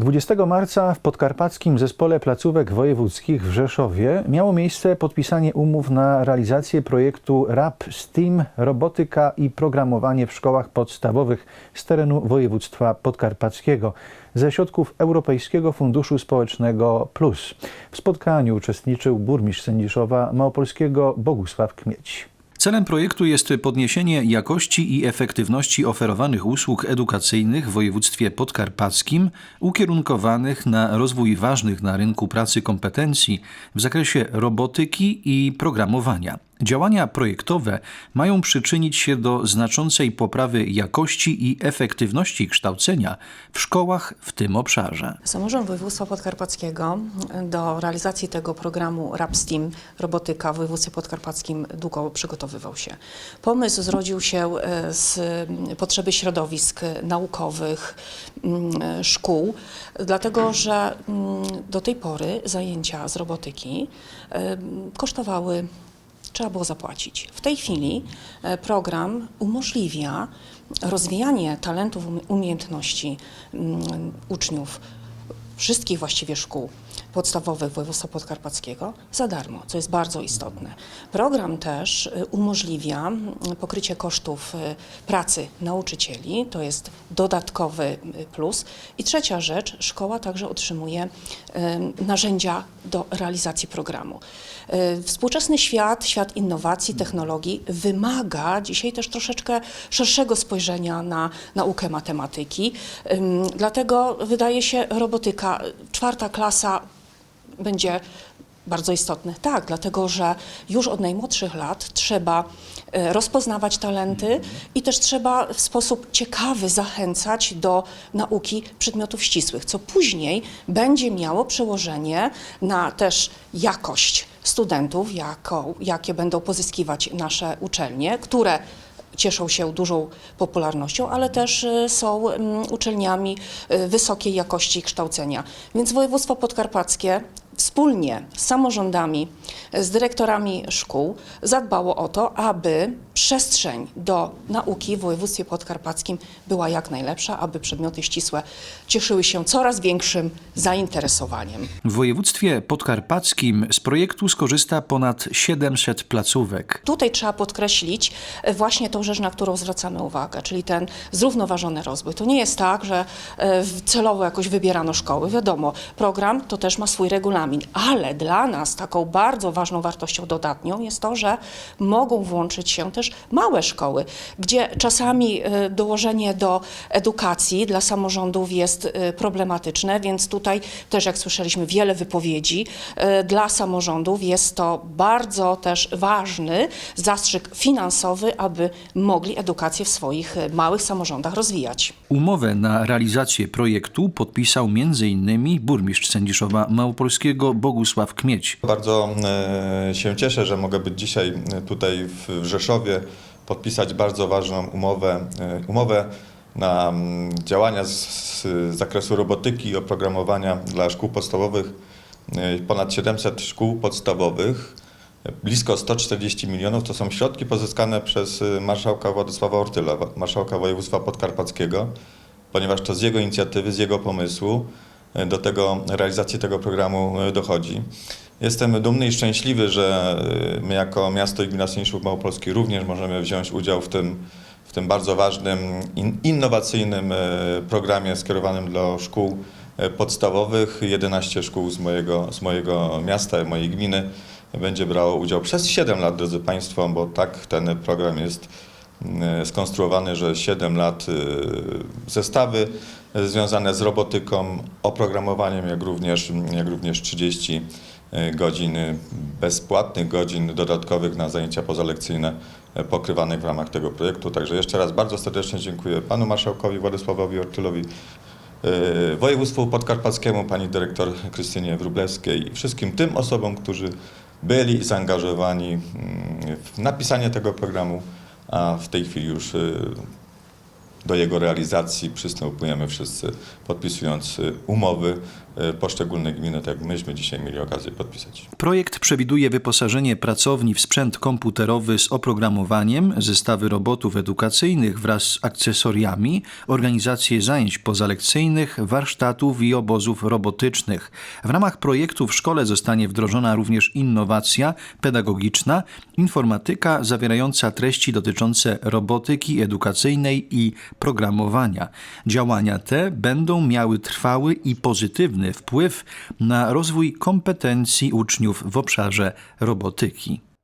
20 marca w podkarpackim zespole placówek wojewódzkich w Rzeszowie miało miejsce podpisanie umów na realizację projektu RAP STEAM Robotyka i Programowanie w szkołach podstawowych z terenu województwa podkarpackiego ze środków Europejskiego Funduszu Społecznego Plus. W spotkaniu uczestniczył burmistrz Sędziszowa Małopolskiego Bogusław Kmieć. Celem projektu jest podniesienie jakości i efektywności oferowanych usług edukacyjnych w województwie podkarpackim, ukierunkowanych na rozwój ważnych na rynku pracy kompetencji w zakresie robotyki i programowania. Działania projektowe mają przyczynić się do znaczącej poprawy jakości i efektywności kształcenia w szkołach w tym obszarze. Samorząd Województwa Podkarpackiego do realizacji tego programu RAPSTEAM Robotyka w województwie podkarpackim długo przygotowywał się. Pomysł zrodził się e, z potrzeby środowisk naukowych, mm, szkół, dlatego że mm, do tej pory zajęcia z robotyki e, kosztowały trzeba było zapłacić. W tej chwili e, program umożliwia rozwijanie talentów, umie- umiejętności mm, uczniów wszystkich właściwie szkół podstawowych województwa podkarpackiego za darmo, co jest bardzo istotne. Program też y, umożliwia pokrycie kosztów y, pracy nauczycieli, to jest dodatkowy y, plus. I trzecia rzecz, szkoła także otrzymuje narzędzia do realizacji programu. Współczesny świat, świat innowacji, technologii wymaga dzisiaj też troszeczkę szerszego spojrzenia na naukę matematyki. Dlatego wydaje się robotyka, czwarta klasa będzie bardzo istotny. Tak, dlatego że już od najmłodszych lat trzeba e, rozpoznawać talenty i też trzeba w sposób ciekawy zachęcać do nauki przedmiotów ścisłych, co później będzie miało przełożenie na też jakość studentów, jaką, jakie będą pozyskiwać nasze uczelnie, które cieszą się dużą popularnością, ale też y, są mm, uczelniami y, wysokiej jakości kształcenia. Więc województwo podkarpackie wspólnie z samorządami, z dyrektorami szkół zadbało o to, aby przestrzeń do nauki w województwie podkarpackim była jak najlepsza, aby przedmioty ścisłe cieszyły się coraz większym zainteresowaniem. W województwie podkarpackim z projektu skorzysta ponad 700 placówek. Tutaj trzeba podkreślić właśnie tą rzecz, na którą zwracamy uwagę, czyli ten zrównoważony rozwój. To nie jest tak, że e, celowo jakoś wybierano szkoły. Wiadomo, program to też ma swój regulamin, ale dla nas taką bardzo ważną wartością dodatnią jest to, że mogą włączyć się też małe szkoły, gdzie czasami e, dołożenie do edukacji dla samorządów jest e, problematyczne, więc tutaj też, jak słyszeliśmy, wiele wypowiedzi e, dla samorządów. Jest to bardzo też ważny zastrzyk finansowy, aby mogli edukację w swoich małych samorządach rozwijać. Umowę na realizację projektu podpisał m.in. burmistrz Sędziszowa Małopolskiego Bogusław Kmieć. Bardzo e, się cieszę, że mogę być dzisiaj tutaj w Rzeszowie, podpisać bardzo ważną umowę, e, umowę na mm, działania z, z zakresu robotyki i oprogramowania dla szkół podstawowych. E, Ponad 700 szkół podstawowych, blisko 140 milionów to są środki pozyskane przez marszałka Władysława Ortyla, marszałka województwa podkarpackiego, ponieważ to z jego inicjatywy, z jego pomysłu do tego realizacji tego programu e, dochodzi. Jestem dumny i szczęśliwy, że y, my jako miasto i Sędziszów Małopolski również możemy wziąć udział w tym, w tym bardzo ważnym, in, innowacyjnym e, programie skierowanym do szkół e, podstawowych. 11 szkół z mojego, z mojego miasta, mojej gminy będzie brało udział przez 7 lat, drodzy Państwo, bo tak ten program jest skonstruowany, że 7 lat y, zestawy y, związane z robotyką, oprogramowaniem, jak również, jak również 30 y, godzin y, bezpłatnych, godzin dodatkowych na zajęcia pozalekcyjne y, pokrywanych w ramach tego projektu. Także jeszcze raz bardzo serdecznie dziękuję panu marszałkowi Władysławowi Ortylowi, y, województwu podkarpackiemu, pani dyrektor Krystynie Wróblewskiej i wszystkim tym osobom, którzy byli zaangażowani mm, w napisanie tego programu, a w tej chwili już y, do jego realizacji przystępujemy wszyscy, podpisując umowy e, poszczególne gminy, tak jak myśmy dzisiaj mieli okazję podpisać. Projekt przewiduje wyposażenie pracowni w sprzęt komputerowy z oprogramowaniem, zestawy robotów edukacyjnych wraz z akcesoriami, organizację zajęć pozalekcyjnych, warsztatów i obozów robotycznych. W ramach projektu w szkole zostanie wdrożona również innowacja pedagogiczna, informatyka zawierająca treści dotyczące robotyki edukacyjnej i programowania. Działania te będą miały trwały i pozytywny wpływ na rozwój kompetencji uczniów w obszarze robotyki.